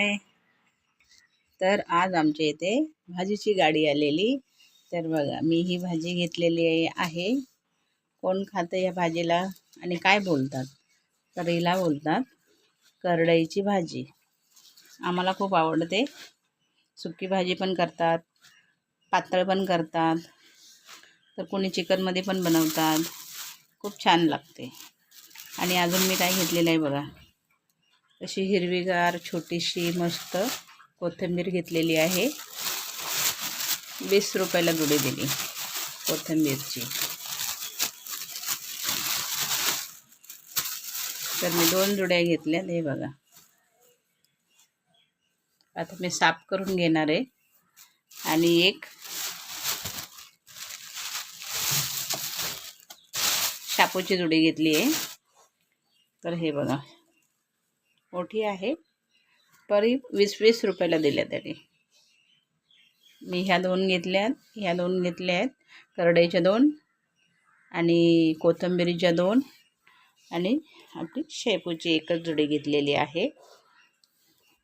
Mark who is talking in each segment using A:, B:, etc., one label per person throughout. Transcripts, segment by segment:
A: आहे. तर आज आमच्या इथे भाजीची गाडी आलेली. तर बघा मी ही भाजी घेतलेली आहे. कोण खातं या भाजीला आणि काय बोलतात? तर हिला बोलतात. करडईची भाजी. आम्हाला खूप आवडते. सुकी भाजी पण करतात. पातळ पण करतात. तर कोणी चिकनमध्ये पण बनवतात. खूप छान लागते. आणि अजून मी काय घेतलेलं आहे बघा. अशी हिरवीगार छोटीशी मस्त कोथिंबीर घेतलेली आहे. वीस रुपयाला जुडी दिली कोथिंबीरची. तर मी दोन जुड्या घेतल्या हे बघा. आता मी साफ करून घेणार आहे. आणि एक शापूची जुडी घेतली आहे. तर हे बघा. मोठी आहे. परी वीस वीस रुपयाला दिल्या त्याने. मी ह्या दोन घेतल्यात ह्या दोन घेतल्या आहेत करडईच्या दोन आणि कोथिंबिरीच्या दोन आणि आपली शेपूची एकच जुडी घेतलेली आहे.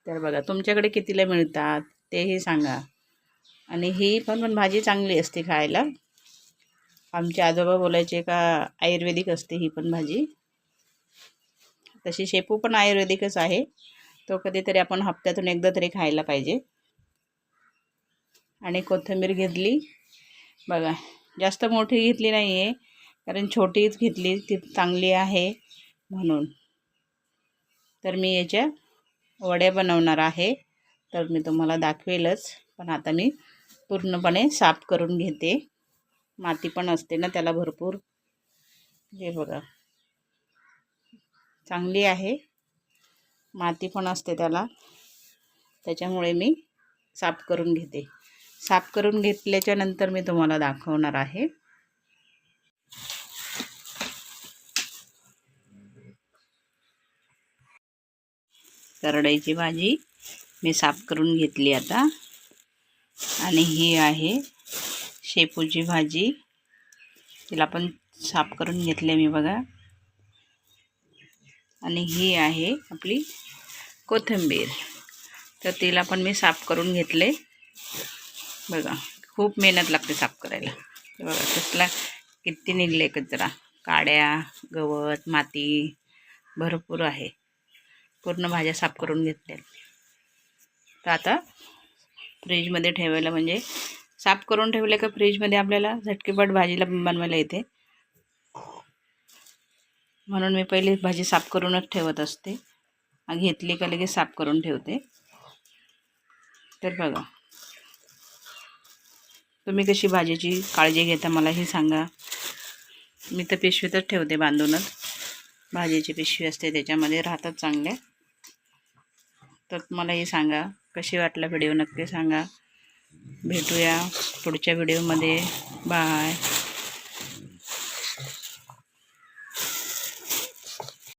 A: तर बघा तुमच्याकडे कितीला मिळतात तेही सांगा. आणि ही पण पण भाजी चांगली असते खायला. आमचे आजोबा बोलायचे का आयुर्वेदिक असते ही पण भाजी. तशी शेपू पण आयुर्वेदिकच आहे. तो कधीतरी आपण हप्त्यातून एकदा तरी खायला पाहिजे. आणि कोथिंबीर घेतली. बघा जास्त मोठी घेतली नाही आहे कारण छोटीच घेतली ती चांगली आहे म्हणून. तर मी याच्या वड्या बनवणार आहे. तर मी तुम्हाला दाखवेलच पण आता मी पूर्णपणे साफ करून घेते. माती पण असते ना त्याला भरपूर. हे बघा. चांगली आहे. माती पण असते त्याला. त्याच्यामुळे मी साफ करून घेते. साफ करून घेतल्याच्या नंतर मी तुम्हाला दाखवणार आहे. करडईची भाजी मी साफ करून घेतली आता. आणि ही आहे शेपूची भाजी. तिला पण साफ करून घेतली मी बघा. आणि ही आहे आपली कोथिंबीर. तर तिला पण मी साफ करून घेतले. बघा खूप मेहनत लागते साफ करायला. बघा कसला किती निघले कचरा काड्या गवत माती भरपूर आहे. पूर्ण भाज्या साफ करून घेतल्या. तर आता फ्रीजमध्ये ठेवायला म्हणजे साफ करून ठेवले का फ्रीजमध्ये आपल्याला झटकेपट भाजीला बनवायला येते? म्हणून मी पहिली भाजी साफ करूनच ठेवत असते. घेतली का लगेच साफ करून ठेवते. तर बघा. तुम्ही कशी भाजीची काळजी घेता मला हे सांगा. मी तर पिशवीतच ठेवते बांधूनच. भाजीची पिशवी असते त्याच्यामध्ये राहतात चांगल्या. तर मला हे सांगा कशी वाटला व्हिडिओ नक्की सांगा. भेटूया पुढच्या व्हिडिओमध्ये. बाय.